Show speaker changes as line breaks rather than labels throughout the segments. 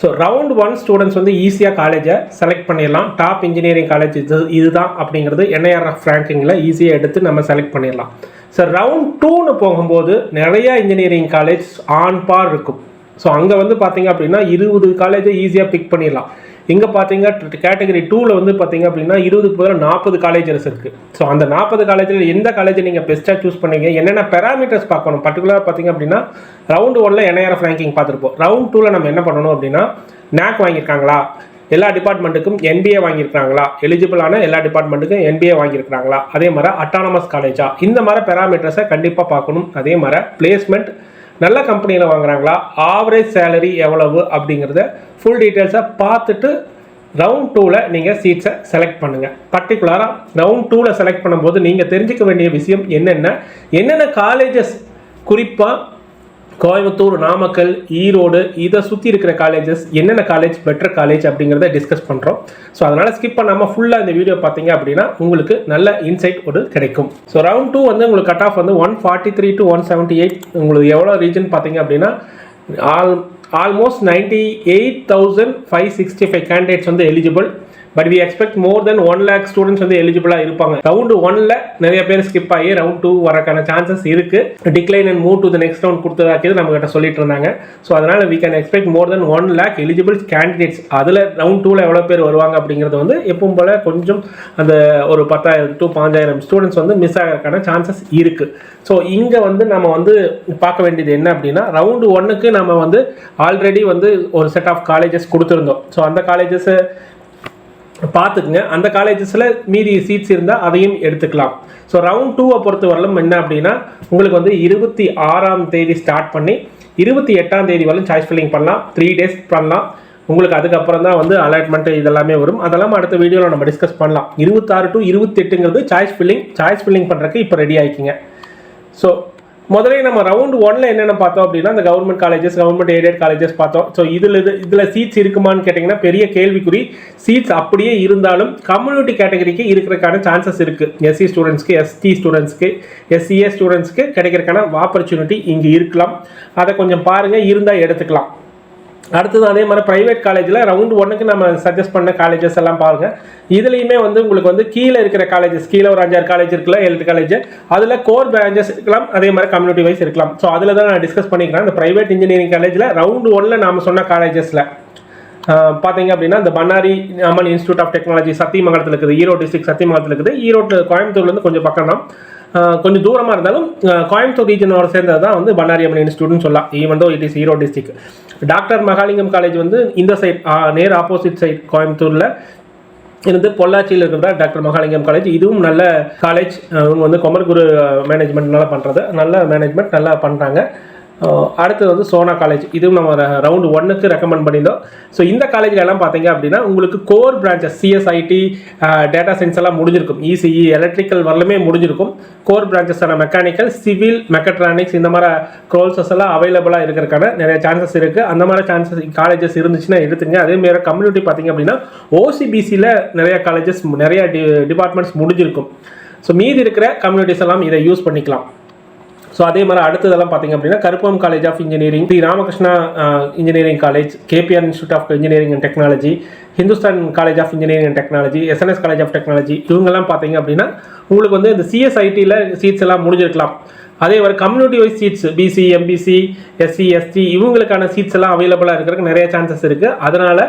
So round one students வந்து ஈஸியாக காலேஜை செலக்ட் பண்ணிடலாம். டாப் இன்ஜினியரிங் காலேஜ் இது இதுதான் அப்படிங்கிறது என்ஐஆர்எஃப் ரேங்கிங்கில் ஈஸியாக எடுத்து நம்ம செலக்ட் பண்ணிடலாம். ஸோ ரவுண்ட் டூன்னு போகும்போது நிறையா இன்ஜினியரிங் காலேஜ் ஆன் பார் இருக்கும். ஸோ அங்கே வந்து பார்த்தீங்க அப்படின்னா இருபது காலேஜை ஈஸியாக பிக் பண்ணிடலாம். இங்கே பார்த்தீங்க கேட்டகரி டூவில் வந்து பார்த்தீங்க அப்படின்னா இருபதுக்கு பதிலாக நாற்பது காலேஜஸ் இருக்குது ஸோ அந்த நாற்பது காலேஜில் எந்த காலேஜை நீங்கள் பெஸ்ட்டாக சூஸ் பண்ணீங்க? என்னென்ன பேராமீட்டர்ஸ் பார்க்கணும்? பர்டிகுலராக பார்த்தீங்க அப்படின்னா ரவுண்டு ஒனில் என்ஐஆர்எஃப் ரேங்கிங் பார்த்துருப்போம். ரவுண்ட் டூவில் நம்ம என்ன பண்ணணும் அப்படின்னா நேக் வாங்கியிருக்காங்களா? எல்லா டிபார்ட்மெண்ட்டுக்கும் என்பிஏ வாங்கியிருக்காங்களா? எலிஜிபிளான எல்லா டிபார்ட்மெண்ட்டுக்கும் என்பிஏ வாங்கியிருக்காங்களா? அதே மாதிரி அட்டானமஸ் காலேஜா இந்த மாதிரி பேராமீட்டர்ஸை கண்டிப்பாக பார்க்கணும். அதே மாதிரி பிளேஸ்மெண்ட் நல்ல கம்பெனியில் வாங்குறாங்களா? ஆவரேஜ் சேலரி எவ்வளவு அப்படிங்கிறத ஃபுல் டீட்டெயில்ஸை பார்த்துட்டு ரவுண்ட் டூவில் நீங்கள் சீட்ஸை செலக்ட் பண்ணுங்கள் பர்டிகுலராக ரவுண்ட் டூவில் செலக்ட் பண்ணும்போது நீங்கள் தெரிஞ்சுக்க வேண்டிய விஷயம் என்னென்ன? என்னென்ன காலேஜஸ் குறிப்பாக கோயம்புத்தூர் நாமக்கல் ஈரோடு இதை சுற்றி இருக்கிற காலேஜஸ் என்னென்ன காலேஜ் பெட்டர் காலேஜ் அப்படிங்கிறத டிஸ்கஸ் பண்ணுறோம் ஸோ அதனால் ஸ்கிப் பண்ணாமல் ஃபுல்லாக இந்த வீடியோ பார்த்தீங்க அப்படின்னா உங்களுக்கு நல்ல இன்சைட் ஒரு கிடைக்கும். ஸோ ரவுண்ட் டூ வந்து உங்களுக்கு கட் ஆஃப் வந்து one forty three to one seventy eight உங்களுக்கு எவ்வளோ ரீஜன் பார்த்தீங்க அப்படின்னா all almost ninety eight thousand five sixty five candidates வந்து eligible but we expect more than one lakh students வந்து எலிஜிபிளாக இருப்பாங்க. ரவுண்டு ஒன்ல நிறைய பேர் ஸ்கிப் ஆகி ரவுண்ட் டூ வரக்கான சான்சஸ் இருக்கு. Decline and move to the next round கொடுத்ததாக்கியது நம்ம கிட்ட சொல்லிட்டு இருந்தாங்க. ஸோ அதனால we can expect more than one lakh eligible candidates அதில் ரவுண்ட் டூவில் எவ்வளோ பேர் வருவாங்க அப்படிங்கிறது வந்து எப்பவும் போல கொஞ்சம் அந்த ஒரு பத்தாயிரம் டு பாஞ்சாயிரம் ஸ்டூடெண்ட்ஸ் வந்து மிஸ் ஆகிறதுக்கான சான்சஸ் இருக்கு. ஸோ இங்கே வந்து நம்ம வந்து பார்க்க வேண்டியது என்ன அப்படின்னா ரவுண்டு ஒன்னுக்கு நம்ம வந்து ஆல்ரெடி வந்து ஒரு செட் ஆஃப் காலேஜஸ் கொடுத்துருந்தோம். ஸோ அந்த காலேஜஸ் பார்த்துக்குங்க. அந்த காலேஜஸில் மீதி சீட்ஸ் இருந்தால் அதையும் எடுத்துக்கலாம். ஸோ ரவுண்ட் டூவை பொறுத்த வரலும் என்ன அப்படின்னா உங்களுக்கு வந்து இருபத்தி ஆறாம் தேதி ஸ்டார்ட் பண்ணி இருபத்தி எட்டாம் தேதி வரலும் சாய்ஸ் ஃபில்லிங் பண்ணலாம். த்ரீ டேஸ் பண்ணலாம். உங்களுக்கு அதுக்கப்புறம் தான் வந்து அலாட்மெண்ட் இதெல்லாமே வரும். அதெல்லாம் அடுத்த வீடியோவில் நம்ம டிஸ்கஸ் பண்ணலாம். இருபத்தாறு டு இருபத்தெட்டுங்கிறது சாய்ஸ் ஃபில்லிங் சாய்ஸ் ஃபில்லிங் பண்ணுறதுக்கு இப்போ ரெடி ஆகிக்கிங்க ஸோ முதலே நம்ம ரவுண்ட் ஒன்ல என்னென்ன பார்த்தோம் அப்படின்னா அந்த government colleges government aided colleges பார்த்தோம். ஸோ இதில் இது இதில் சீட்ஸ் இருக்குமான்னு கேட்டிங்கன்னா பெரிய கேள்விக்குறி. சீட்ஸ் அப்படியே இருந்தாலும் கம்யூனிட்டி கேட்டகரிக்கு இருக்கிறதுக்கான சான்சஸ் இருக்குது எஸ்சி ஸ்டூடெண்ட்ஸ்க்கு எஸ்டி ஸ்டூடெண்ட்ஸ்க்கு எஸ்சிஏ ஸ்டூடெண்ட்ஸ்க்கு கிடைக்கிறதுக்கான ஆப்பர்ச்சுனிட்டி இங்கே இருக்கலாம். அதை கொஞ்சம் பாருங்கள் இருந்தால் எடுத்துக்கலாம். அடுத்தது அதே மாதிரி ப்ரைவேட் காலேஜில் ரவுண்ட் ஒன்னுக்கு நம்ம சஜஸ்ட் பண்ண காலேஜஸ் எல்லாம் பாருங்கள் இதுலேயுமே வந்து உங்களுக்கு வந்து கீழே இருக்கிற காலேஜஸ் கீழே ஒரு அஞ்சாறு காலேஜ் இருக்குல்ல ஏழு காலேஜ் அதில் கோர் பிரான்ச்சஸ் இருக்கலாம் அதே மாதிரி கம்யூனிட்டி வைஸ் இருக்கலாம். ஸோ அதில் தான் நான் டிஸ்கஸ் பண்ணிக்கிறேன். இந்த ப்ரைவேட் இன்ஜினியரிங் காலேஜில் ரவுண்ட் ஒன்ல நாம் சொன்ன காலேஜஸில் பார்த்தீங்க அப்படின்னா இந்த Bannari Amman institute of technology சத்தியமங்கலத்தில் இருக்குது ஈரோடு டிஸ்ட்ரிக்ட் சத்தியமங்கலத்தில் இருக்குது. ஈரோடு கோயம்புத்தூர்லேருந்து கொஞ்சம் பக்கம் தான் கொஞ்சம் தூரமாக இருந்தாலும் கோயம்புத்தூர் ரீஜனோட சேர்ந்தது தான் வந்து பண்ணாரி அம்மன் இன்ஸ்டியூட்னு சொல்லலாம். Even though it is Erode district doctor Mahalingam college வந்து இந்த சைட் நேர் ஆப்போசிட் சைட் கோயம்புத்தூரில் இருந்து பொள்ளாச்சியில் இருக்கிறதா டாக்டர் மகாலிங்கம் காலேஜ் இதுவும் நல்ல காலேஜ் இவங்க வந்து குமரகுரு மேனேஜ்மெண்ட் நல்லா பண்ணுறது நல்ல மேனேஜ்மெண்ட் நல்லா பண்ணுறாங்க அடுத்தது வந்து சோனா காலேஜ் இதுவும் நம்ம ரவுண்டு ஒன்னுக்கு ரெக்கமெண்ட் பண்ணியிருந்தோம். ஸோ இந்த காலேஜில் எல்லாம் பார்த்தீங்க அப்படின்னா உங்களுக்கு core branches CS IT data science எல்லாம் முடிஞ்சிருக்கும். இசிஇ எலக்ட்ரிக்கல் வரலுமே முடிஞ்சிருக்கும். கோர் பிரான்ச்சஸான மெக்கானிக்கல் சிவில் மெக்கட்ரானிக்ஸ் இந்த மாதிரி கோர்சஸ் எல்லாம் அவைலபிளாக இருக்கிறதுக்கான நிறைய சான்சஸ் இருக்குது அந்த மாதிரி சான்சஸ் காலேஜஸ் இருந்துச்சுன்னா எடுத்துங்க. அதே மாதிரி கம்யூனிட்டி பார்த்தீங்க அப்படின்னா ஓசிபிசியில் நிறைய காலேஜஸ் நிறைய டி டிபார்ட்மெண்ட்ஸ் முடிஞ்சிருக்கும். ஸோ மீதி இருக்கிற கம்யூனிட்டிஸ் எல்லாம் இதை யூஸ் பண்ணிக்கலாம். ஸோ அதே மாதிரி அடுத்ததெல்லாம் பார்த்தீங்க அப்படின்னா Karpagam college of engineering Sri Ramakrishna engineering college KPR institute of engineering and technology Hindustan college of engineering and technology SNS college of technology இவங்கெல்லாம் பார்த்தீங்க அப்படின்னா உங்களுக்கு வந்து இந்த சிஎஸ்ஐடியில் சீட்ஸ் எல்லாம் முடிஞ்சிருக்கலாம். அதே மாதிரி community wise seats BC MBC SC ST இவங்களுக்கான சீட்ஸ் எல்லாம் அவைலபிளாக இருக்கிறதுக்கு நிறைய சான்சஸ் இருக்குது அதனால்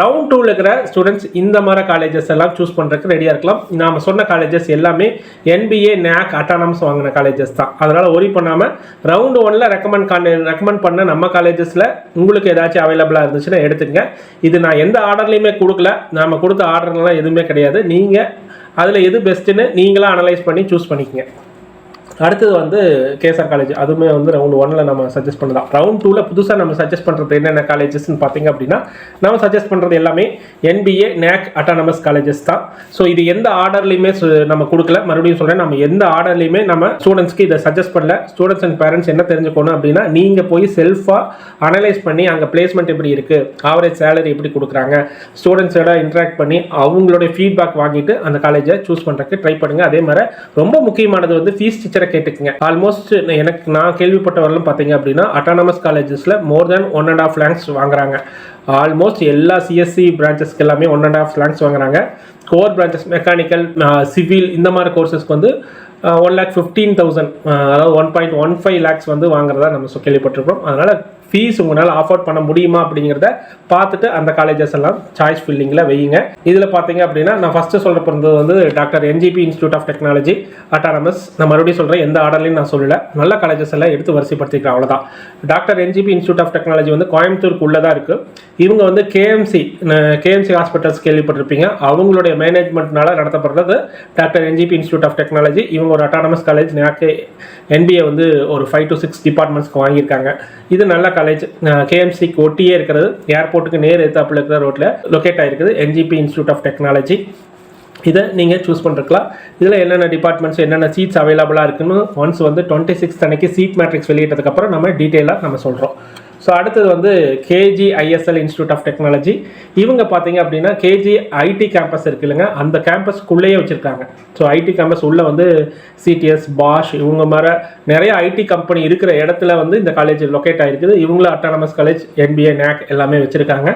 ரவுண்ட் டூவில் இருக்கிற ஸ்டூடெண்ட்ஸ் இந்த மாதிரி காலேஜஸ் எல்லாம் சூஸ் பண்ணுறதுக்கு ரெடியாக இருக்கலாம். நாம் சொன்ன காலேஜஸ் எல்லாமே என்பிஏ நேக் அட்டானம்ஸ் வாங்கின காலேஜஸ் தான். அதனால் ஒரி பண்ணாமல் ரவுண்ட் ஒனில் ரெக்கமெண்ட் கான் ரெக்கமெண்ட் பண்ண நம்ம காலேஜஸில் உங்களுக்கு ஏதாச்சும் அவைலபிளாக இருந்துச்சுன்னா எடுத்துங்க இது நான் எந்த ஆர்டர்லையுமே கொடுக்கல. நாம் கொடுத்த ஆர்டர்லாம் எதுவுமே கிடையாது. நீங்கள் அதில் எது பெஸ்ட்டுன்னு நீங்களாக அனலைஸ் பண்ணி சூஸ் பண்ணிக்கங்க. அடுத்தது வந்து கேஎஸ்ஆர் காலேஜ் அதுவுமே வந்து ரவுண்ட் ஒன்ல நம்ம சஜஸ்ட் பண்ணலாம். ரவுண்ட் டூவில் புதுசாக நம்ம சஜஸ்ட் பண்ணுறது என்னென்ன காலேஜஸ்ன்னு பார்த்தீங்க அப்படின்னா நம்ம சஜஸ்ட் பண்ணுறது எல்லாமே என்பிஏ நேக் அட்டானமஸ் காலேஜஸ் தான். ஸோ இது எந்த ஆர்டர்லையுமே நம்ம கொடுக்கல. மறுபடியும் சொல்கிறேன் நம்ம எந்த ஆர்டர்லையுமே நம்ம ஸ்டூடெண்ட்ஸ்க்கு இதை சஜஸ்ட் பண்ணல. ஸ்டூடெண்ட்ஸ் அண்ட் பேரண்ட்ஸ் என்ன தெரிஞ்சுக்கணும் அப்படின்னா நீங்கள் போய் செல்ஃபாக அனலைஸ் பண்ணி அங்கே பிளேஸ்மெண்ட் எப்படி இருக்குது ஆவரேஜ் சேலரி எப்படி கொடுக்குறாங்க ஸ்டூடெண்ட்ஸோட இன்ட்ராக்ட் பண்ணி அவங்களுடைய ஃபீட்பேக் வாங்கிட்டு அந்த காலேஜை சூஸ் பண்ணுறதுக்கு ட்ரை பண்ணுங்கள் அதே மாதிரி ரொம்ப முக்கியமானது வந்து ஃபீஸ் டீச்சர் டீச்சரை கேட்டுக்குங்க. ஆல்மோஸ்ட் எனக்கு நான் கேள்விப்பட்டவரெல்லாம் பார்த்தீங்க அப்படின்னா அட்டானமஸ் காலேஜஸில் more than one and half lakhs வாங்குறாங்க. ஆல்மோஸ்ட் எல்லா சிஎஸ்சி பிரான்ச்சஸ்க்கு எல்லாமே ஒன் அண்ட் ஆஃப் லேக்ஸ் வாங்குறாங்க. கோர் பிரான்ச்சஸ் மெக்கானிக்கல் சிவில் இந்த மாதிரி கோர்சஸ்க்கு வந்து ஒன் லேக் ஃபிஃப்டீன் தௌசண்ட் அதாவது one point one five lakhs வந்து வாங்குறதா நம்ம கேள்விப்பட்டிருக்கோம் அதனால் ஃபீஸ் உங்களால் அஃபோர்ட் பண்ண முடியுமா அப்படிங்கிறத பார்த்துட்டு அந்த காலேஜஸ் எல்லாம் சாய்ஸ் ஃபில்லிங்கில் வையுங்க. இதில் பார்த்தீங்க அப்படின்னா நான் ஃபஸ்ட்டு சொல்ல போகிறது வந்து doctor NGP institute of technology autonomous நான் மறுபடியும் சொல்கிறேன் எந்த ஆர்டர்லையும் நான் சொல்லலை. நல்ல காலேஜஸ் எல்லாம் எடுத்து வரிசைப்படுத்திக்கிறேன் அவ்வளோதான் doctor NGP institute of technology வந்து கோயம்புத்தூருக்கு தான் இருக்குது இவங்க வந்து கேஎம்சி கேஎம்சி ஹாஸ்பிட்டல்ஸ் கேள்விப்பட்டிருப்பீங்க. அவங்களுடைய மேனேஜ்மெண்ட்னால நடத்தப்படுறது doctor NGP institute of technology இவங்க ஒரு அட்டானமஸ் காலேஜ் நேக்கு என்பிஏ வந்து ஒரு ஃபைவ் டு சிக்ஸ் டிபார்ட்மெண்ட்ஸ்க்கு வாங்கியிருக்காங்க. இது நல்ல காலேஜ் கேஎம்சிக்கு ஒட்டியே இருக்கிறது. ஏர்போர்ட்டுக்கு நேர் எத்தாப்பில் இருக்கிற ரோட்டில் லொக்கேட் ஆகிருக்குது என்ஜிபி இன்ஸ்டியூட் ஆஃப் டெக்னாலஜி இதை நீங்கள் சூஸ் பண்ணிருக்கலாம். இதில் என்னென்ன டிபார்ட்மெண்ட்ஸ் என்னென்ன சீட்ஸ் அவைலபிளாக இருக்குன்னு ஒன்ஸ் வந்து டுவெண்ட்டி சிக்ஸ் அன்னைக்கு சீட் மேட்ரிக்ஸ் வெளியிட்டதுக்கப்புறம் நம்ம டீட்டெயிலாக நம்ம சொல்கிறோம் ஸோ அடுத்தது வந்து KG ISL institute of technology இவங்க பார்த்தீங்க அப்படின்னா கேஜி ஐடி கேம்பஸ் இருக்கு இல்லைங்க. அந்த கேம்பஸ்க்குள்ளேயே வச்சுருக்காங்க. ஸோ ஐடி கேம்பஸ் உள்ளே வந்து சிடிஎஸ் பாஷ் இவங்க மாதிரி நிறைய ஐடி கம்பெனி இருக்கிற இடத்துல வந்து இந்த காலேஜ் லொக்கேட் ஆகிருக்குது இவங்களும் அட்டானமஸ் காலேஜ் என்பிஏ நேக் எல்லாமே வச்சுருக்காங்க.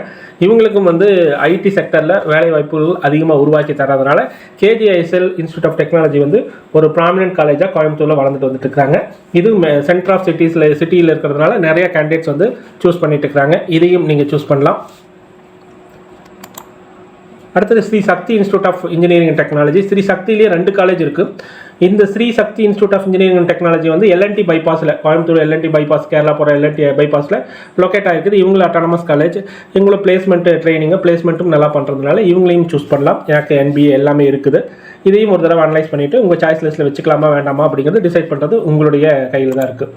இவங்களுக்கும் வந்து ஐடி செக்டரில் வேலை வாய்ப்புகள் அதிகமாக உருவாக்கி தராதனால கேஜிஐஎஸ்எல் இன்ஸ்டியூட் ஆஃப் டெக்னாலஜி வந்து ஒரு ப்ராமினென்ட் காலேஜாக கோயம்புத்தூரில் வளர்ந்துட்டு வந்துட்டு இருக்காங்க. இது சென்டர் ஆஃப் சிட்டிஸில் சிட்டியில் இருக்கிறதுனால நிறைய கேண்டிடேட்ஸ் வந்து சூஸ் பண்ணிட்டு இருக்கிறாங்க இதையும் நீங்கள் சூஸ் பண்ணலாம். அடுத்தது Sri Sakthi institute of engineering and technology Sri சக்தியிலேயே ரெண்டு காலேஜ் இருக்குது இந்த Sri Sakthi institute of engineering and technology வந்து L and T பைபாஸில் Coimbatore L and T bypass Kerala போகிற எல்என்டி பைபாஸில் லொக்கேட் ஆகிருக்குது இவங்களும் அட்டானமஸ் காலேஜ் இவங்களும் பிளேஸ்மெண்ட் ட்ரைனிங்கு பிளேஸ்மெண்ட்டும் நல்லா பண்ணுறதுனால இவங்களையும் சூஸ் பண்ணலாம். எனக்கு என்பிஏ எல்லாமே இருக்குது. இதையும் ஒரு தடவை அனலைஸ் பண்ணிவிட்டு உங்கள் சாய்ஸ் லிஸ்ட்டில் வச்சுக்கலாமா வேண்டாமா அப்படிங்கிறது டிசைட் பண்ணுறது உங்களுடைய கையில் தான் இருக்குது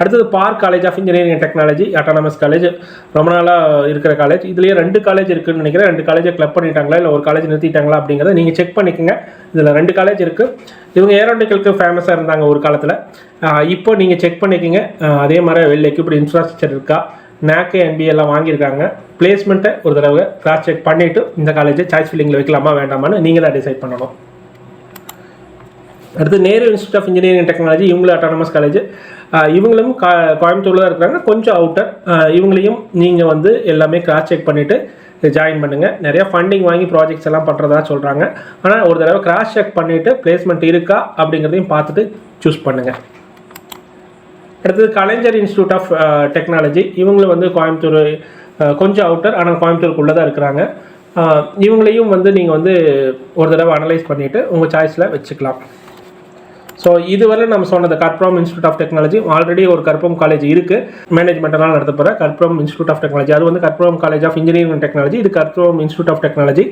அடுத்தது Park college of engineering and technology autonomous college ரொம்ப நாளாக இருக்கிற காலேஜ் இதுலேயே ரெண்டு காலேஜ் இருக்குதுன்னு நினைக்கிறேன். ரெண்டு காலேஜை கிளப் பண்ணிட்டாங்களா இல்லை ஒரு காலேஜ் நிறுத்திட்டாங்களா அப்படிங்கிறத நீங்கள் செக் பண்ணிக்கோங்க. இதில் ரெண்டு காலேஜ் இருக்குது இவங்க ஏரோட்டிக்கலுக்கு ஃபேமஸாக இருந்தாங்க ஒரு காலத்தில். இப்போ நீங்கள் செக் பண்ணிக்கோங்க. அதே மாதிரி வெல் எக்யூப்டு இன்ஃப்ராஸ்ட்ரக்சர் இருக்கா? நேக்கு என்பி எல்லாம் வாங்கியிருக்காங்க. பிளேஸ்மெண்ட்டை ஒரு தடவை கிராஸ் செக் பண்ணிவிட்டு இந்த காலேஜை சாய்ஸ் ஃபில்லிங்கில் வைக்கலாமா வேண்டாமான்னு தான் டிசைட் பண்ணணும். அடுத்து Nehru institute of engineering and technology இவங்களும் அட்டானமஸ் காலேஜ் இவங்களும் கா கோயம்புத்தூரில் தான் இருக்கிறாங்க. கொஞ்சம் அவுட்டர் இவங்களையும் நீங்கள் வந்து எல்லாமே கிராஸ் செக் பண்ணிவிட்டு ஜாயின் பண்ணுங்கள் நிறைய ஃபண்டிங் வாங்கி ப்ராஜெக்ட்ஸ் எல்லாம் பண்ணுறதா சொல்கிறாங்க ஆனால் ஒரு தடவை கிராஸ் செக் பண்ணிவிட்டு பிளேஸ்மெண்ட் இருக்கா அப்படிங்கிறதையும் பார்த்துட்டு சூஸ் பண்ணுங்கள் அடுத்தது கலைஞர் இன்ஸ்டியூட் ஆஃப் டெக்னாலஜி இவங்களும் வந்து கோயம்புத்தூர் கொஞ்சம் அவுட்டர் ஆனால் கோயம்புத்தூருக்குள்ளே தான் இருக்கிறாங்க. இவங்களையும் வந்து நீங்கள் வந்து ஒரு தடவை அனலைஸ் பண்ணிவிட்டு உங்கள் சாய்ஸில் வச்சுக்கலாம். ஸோ இதுவரை நம்ம சொன்னது கற்பம் இன்ஸ்டியூட் ஆஃப் டெக்னாலஜி ஆல்ரெடி ஒரு கற்பம் காலேஜ் இருக்குது நடத்த போகிற கற்பம் இன்ஸ்டியூட் ஆஃப் டெக்னாலஜி அது வந்து Karpagam college of engineering and technology இது கற்பம் இன்ஸ்டியூட் ஆஃப் டெக்னாலஜி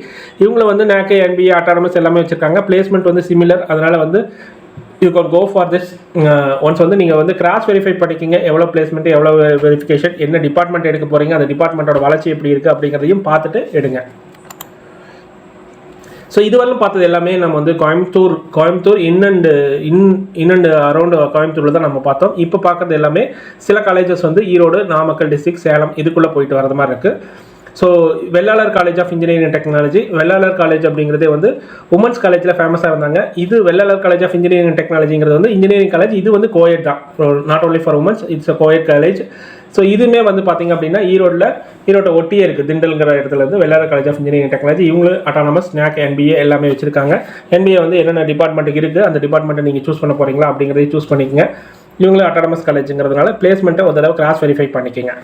இவங்களை வந்து நேக்கே என்பிஏ ஆட்டானமஸ் எல்லாமே வச்சுருக்காங்க. பிளேஸ்மெண்ட் வந்து சிமிலர் அதனால் வந்து you can go for this ones வந்து நீங்கள் வந்து கிராஸ் வெரிஃபை பண்ணிக்கிங்க. எவ்வளோ பிளேஸ்மெண்ட் எவ்வளோ வெரிஃபிகேஷன் என்ன டிபார்ட்மெண்ட் எடுக்க போகிறீங்க அந்த டிபார்ட்மெண்ட்டோட வளர்ச்சி எப்படி இருக்குது அப்படிங்கிறதையும் பார்த்துட்டு எடுங்க. ஸோ இதுவரையும் பார்த்தது எல்லாமே நம்ம வந்து Coimbatore Coimbatore in and in in and around கோயம்புத்தூரில் தான் நம்ம பார்த்தோம். இப்போ பார்க்கறது எல்லாமே சில காலேஜஸ் வந்து ஈரோடு நாமக்கல் டிஸ்ட்ரிக் சேலம் இதுக்குள்ளே போயிட்டு வரது மாதிரி இருக்குது so Vellalar college of engineering and technology Vellalar college அப்படிங்கிறதே வந்து உமன்ஸ் காலேஜில் ஃபேமஸாக இருந்தாங்க. இது Vellalar college of engineering and டெக்னாலஜிங்கிறது வந்து இன்ஜினியரிங் காலேஜ் இது வந்து கோயட் தான். Not only for womens it's a coed college so இதுவுமே வந்து பார்த்தீங்க அப்படின்னா ஈரோட்டில் ஈரோட்டை ஒட்டியே இருக்குது திண்டல்ங்கிற இடத்துல இருந்து காலேஜ் ஆஃப் இன்ஜினியரிங் டெக்னாலஜி இவங்களும் அட்டானமஸ் ஸ்நாக் என்பிஏ எல்லாமே வச்சிருக்காங்க. என்பிஏ வந்து என்னென்ன டிபார்ட்மெண்ட்டுக்கு இருக்குது அந்த டிபார்ட்மெண்ட்டை நீங்கள் சூஸ் பண்ண போகிறீங்களா அப்படிங்கிறதையும் சூஸ் பண்ணிக்கங்க. இவங்களும் அட்டானமஸ் காலேஜுங்கிறதுனால பிளேஸ்மெண்ட்டை ஒரு தடவை கிராஸ் வெரிஃபை பண்ணிக்கோங்க.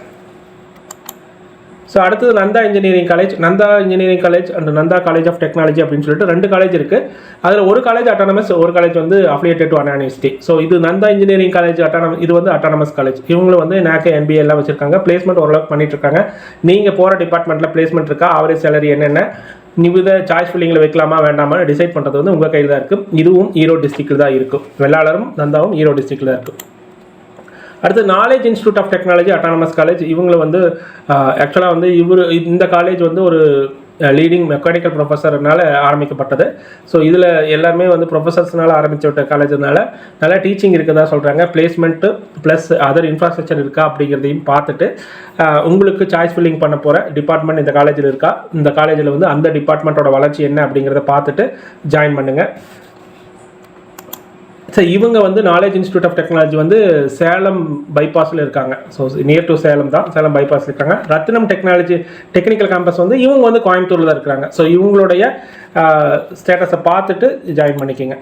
ஸோ அடுத்தது Nandha engineering college Nandha engineering college and Nandha college of technology அப்படின்னு சொல்லிட்டு ரெண்டு காலேஜ் இருக்குது அதில் ஒரு காலேஜ் அட்டானமஸ் ஒரு காலேஜ் வந்து affiliated to Anna university so இது நந்தா இன்ஜினியரிங் காலேஜ் அட்டானமஸ் இது வந்து அட்டானமஸ் காலேஜ் இவங்களும் வந்து நேக்க என்பிஏ எல்லாம் வச்சுருக்காங்க. பிளேஸ்மெண்ட் ஓரளவுக்கு பண்ணிட்டு இருக்காங்க நீங்கள் போகிற டிபார்ட்மெண்ட்டில் பிளேஸ்மெண்ட் இருக்கா? ஆவரேஜ் சேலரி என்னென்ன? நிவித சாய்ஸ் ஃபில்லிங்கில் வைக்கலாமா வேண்டாமா டிசைட் பண்ணுறது வந்து உங்கள் கையில் தான் இருக்குது இதுவும் ஈரோடு டிஸ்ட்ரிக்டில் தான் இருக்கும் வெள்ளாளரும் நந்தாவும் ஈரோடு டிஸ்ட்ரிக்டில் தான் இருக்குது அடுத்து knowledge institute of technology autonomous college இவங்கள வந்து ஆக்சுவலாக வந்து இவர் இந்த காலேஜ் வந்து ஒரு லீடிங் மெக்கானிக்கல் ப்ரொஃபஸர்னால ஆரம்பிக்கப்பட்டது. ஸோ இதில் எல்லாருமே வந்து ப்ரொஃபஸர்ஸ்னால ஆரம்பிச்ச விட்ட காலேஜ்னால நல்லா டீச்சிங் இருக்கதா சொல்கிறாங்க பிளேஸ்மெண்ட்டு ப்ளஸ் அதர் இன்ஃப்ராஸ்ட்ரக்சர் இருக்கா அப்படிங்கிறதையும் பார்த்துட்டு உங்களுக்கு சாய்ஸ் ஃபில்லிங் பண்ண போகிற டிபார்ட்மெண்ட் இந்த காலேஜில் இருக்கா? இந்த காலேஜில் வந்து அந்த டிபார்ட்மெண்ட்டோட வளர்ச்சி என்ன அப்படிங்கிறத பார்த்துட்டு ஜாயின் பண்ணுங்கள் ஸோ இவங்க வந்து நாலேஜ் இன்ஸ்டியூட் ஆஃப் டெக்னாலஜி வந்து சேலம் பைபாஸில் இருக்காங்க. ஸோ நியர் டு சேலம் தான் சேலம் பைபாஸில் இருக்காங்க. ரத்னம் டெக்னாலஜி டெக்னிக்கல் கேம்பஸ் வந்து இவங்க வந்து கோயம்புத்தூரில் தான் இருக்கிறாங்க. ஸோ இவங்களுடைய ஸ்டேட்டஸை பார்த்துட்டு ஜாயின் பண்ணிக்கோங்க.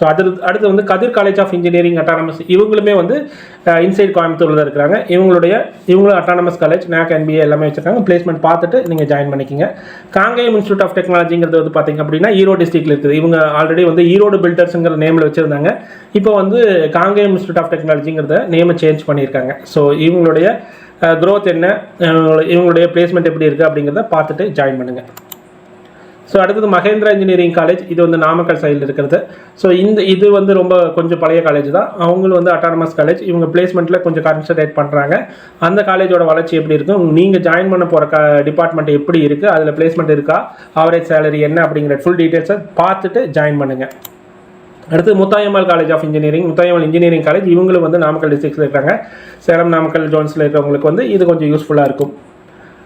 ஸோ அது அடுத்து வந்து Kathir college of engineering autonomous இவங்களுமே வந்து இன்சைட் கோயம்புத்தூரில் தான் இருக்கிறாங்க. இவங்களுடைய இவங்களும் அட்டானமஸ் காலேஜ் நேக் என்பிஏ எல்லாமே வச்சிருக்காங்க. பிளேஸ்மெண்ட் பார்த்துட்டு நீங்கள் ஜாயின் பண்ணிக்கிங்க. காங்கேயம் இன்ஸ்டியூட் ஆஃப் டெக்னாலஜிங்கிறது வந்து பார்த்திங்க அப்படின்னா ஈரோடு டிஸ்ட்ரிக்ட்ல இருக்குது. இவங்க ஆல்ரெடி வந்து ஈரோடு பில்டர்ஸுங்கிற நேமில் வச்சுருந்தாங்க. இப்போ வந்து காங்கேயம் இன்ஸ்டியூட் ஆஃப் டெக்னாலஜிங்கிறத நேமை சேஞ்ச் பண்ணியிருக்காங்க. ஸோ இவங்களுடைய க்ரோத் என்ன? இவங்களுடைய- இவங்களுடைய பிளேஸ்மெண்ட் எப்படி இருக்குது அப்படிங்கிறத பார்த்துட்டு ஜாயின் பண்ணுங்கள் ஸோ அடுத்தது மகேந்திரா இன்ஜினியரிங் காலேஜ் இது வந்து நாமக்கல் சைடில் இருக்கிறது. ஸோ இந்த இது வந்து ரொம்ப கொஞ்சம் பழைய காலேஜ் தான். அவங்களும் வந்து அட்டானமஸ் காலேஜ் இவங்க பிளேஸ்மெண்ட்டில் கொஞ்சம் கான்சன்ட்ரேட் பண்ணுறாங்க அந்த காலேஜோட வளர்ச்சி எப்படி இருக்கும் நீங்கள் ஜாயின் பண்ண போகிற க டிபார்ட்மெண்ட் எப்படி இருக்குது அதில் பிளேஸ்மெண்ட் இருக்கா? ஆவரேஜ் சேலரி என்ன அப்படிங்கிற ஃபுல் டீட்டெயில்ஸை பார்த்துட்டு ஜாயின் பண்ணுங்கள் அடுத்து Muthayammal college of engineering Muthayammal engineering college இவங்களும் வந்து நாமக்கல் டிஸ்ட்ரிக்ஸில் இருக்காங்க. சேலம் நாமக்கல் ஜோன்ஸில் இருக்கிறவங்களுக்கு வந்து இது கொஞ்சம் யூஸ்ஃபுல்லாக இருக்கும்.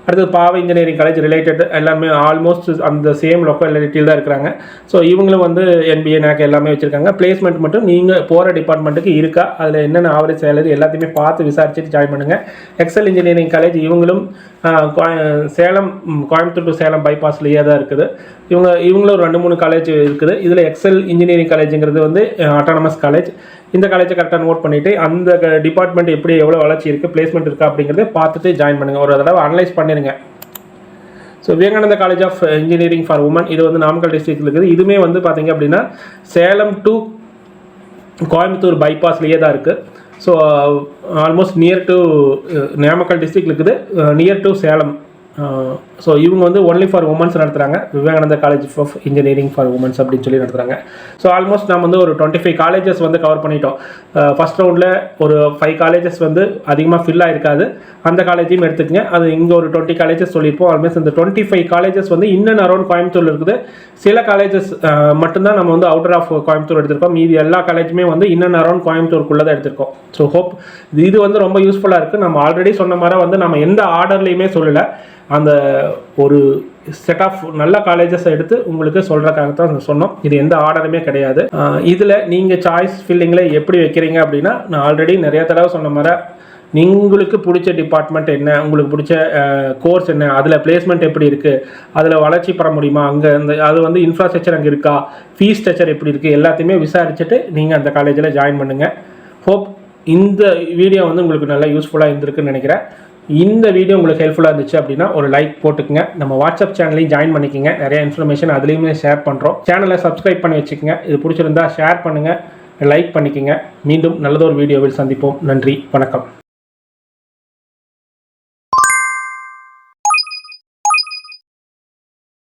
அடுத்தது பாவை இன்ஜினியரிங் காலேஜ் ரிலேட்டட் எல்லாமே ஆல்மோஸ்ட் அந்த சேம் லொக்காலிட்டியில் தான் இருக்கிறாங்க. ஸோ இவங்களும் வந்து என்பிஏ நேக் எல்லாமே வச்சுருக்காங்க. பிளேஸ்மெண்ட் மட்டும் நீங்கள் போகிற டிபார்ட்மெண்ட்டுக்கு இருக்கா? அதில் என்னென்ன ஆவரேஜ் சேலரி எல்லாத்தையுமே பார்த்து விசாரிச்சுட்டு ஜாயின் பண்ணுங்கள் எக்ஸல் இன்ஜினியரிங் காலேஜ் இவங்களும் சேலம் கோயம்புத்தூர் டு சேலம் பைபாஸ்லேயே தான் இருக்குது. இவங்க இவங்களும் ரெண்டு மூணு காலேஜ் இருக்குது. இதில் எக்ஸல் இன்ஜினியரிங் காலேஜுங்கிறது வந்து அட்டானமஸ் காலேஜ் இந்த காலேஜை கரெக்டாக நோட் பண்ணிவிட்டு அந்த டிபார்ட்மெண்ட் எப்படி எவ்வளோ வளர்ச்சி இருக்குது பிளேஸ்மெண்ட் இருக்கா அப்படிங்கிறத பார்த்துட்டு ஜாயின் பண்ணுங்கள் ஒரு தடவை அனலைஸ் பண்ணிடுங்க so Vivekananda college of engineering for women இது வந்து நாமக்கல் டிஸ்ட்ரிக்டில் இருக்குது. இதுவுமே வந்து பார்த்தீங்க அப்படின்னா சேலம் டு கோயம்புத்தூர் பைபாஸ்லேயே தான் இருக்குது so almost near to Namakkal district இருக்குது. Near to Salem. ஸோ இவங்க வந்து ஒன்லி ஃபார் உமன்ஸ் நடத்துகிறாங்க Vivekananda college of engineering for womens அப்படின்னு சொல்லி நடத்துகிறாங்க ஸோ ஆல்மோஸ்ட் நம்ம வந்து ஒரு டுவெண்ட்டி ஃபைவ் காலேஜஸ் வந்து கவர் பண்ணிட்டோம். ஃபர்ஸ்ட் ரவுண்டில் ஒரு ஃபைவ் காலேஜஸ் வந்து அதிகமாக ஃபில் ஆகிருக்காது அந்த காலேஜையும் எடுத்துக்கங்க. அது இங்கே ஒரு டுவெண்ட்டி காலேஜஸ் சொல்லியிருப்போம். ஆல்மோஸ்ட் இந்த டுவெண்ட்டி ஃபைவ் காலேஜஸ் வந்து இன்னும் அரௌண்ட் கோயம்புத்தூர் இருக்குது. சில காலேஜஸ் மட்டும்தான் நம்ம வந்து அவுட்டர் ஆஃப் கோயம்புத்தூர் எடுத்திருக்கோம். மீதி எல்லா காலேஜுமே வந்து இன்னும் அரௌண்ட் கோயம்புத்தூருக்குள்ளே தான் எடுத்திருக்கோம். ஸோ ஹோப் இது வந்து ரொம்ப யூஸ்ஃபுல்லாக இருக்குது நம்ம ஆல்ரெடி சொன்ன மாதிரி வந்து நம்ம எந்த ஆர்டர்லையுமே சொல்லலை. அந்த ஒரு செட் ஆஃப் நல்ல காலேஜஸ் எடுத்து உங்களுக்கு சொல்கிறக்காக தான் சொன்னோம். இது எந்த ஆர்டருமே கிடையாது. இதில் நீங்கள் சாய்ஸ் ஃபில்லிங்கில் எப்படி வைக்கிறீங்க அப்படின்னா நான் ஆல்ரெடி நிறைய தடவை சொன்ன மாதிரி உங்களுக்கு பிடிச்ச டிபார்ட்மெண்ட் என்ன உங்களுக்கு பிடிச்ச கோர்ஸ் என்ன அதில் பிளேஸ்மெண்ட் எப்படி இருக்குது அதில் வளர்ச்சி பெற முடியுமா அங்கே அந்த அது வந்து இன்ஃப்ராஸ்ட்ரக்சர் அங்கே இருக்கா ஃபீஸ் ஸ்ட்ரக்சர் எப்படி இருக்குது எல்லாத்தையுமே விசாரிச்சுட்டு நீங்கள் அந்த காலேஜில் ஜாயின் பண்ணுங்கள் ஹோப் இந்த வீடியோ வந்து உங்களுக்கு நல்லா யூஸ்ஃபுல்லாக இருந்திருக்குன்னு நினைக்கிறேன். இந்த வீடியோ உங்களுக்கு ஹெல்ப்ஃபுல்லாக இருந்துச்சு அப்படின்னா ஒரு லைக் போட்டுக்கங்க. நம்ம வாட்ஸ்அப் சேனலையும் ஜாயின் பண்ணிக்கங்க. நிறைய இன்ஃபர்மேஷன் அதுலேயுமே ஷேர் பண்ணுறோம் சேனலை சப்ஸ்கிரைப் பண்ணி வச்சுக்கோங்க. இது பிடிச்சிருந்தா ஷேர் பண்ணுங்கள் லைக் பண்ணிக்கங்க. மீண்டும் நல்லதொரு வீடியோவில் சந்திப்போம். நன்றி. வணக்கம்.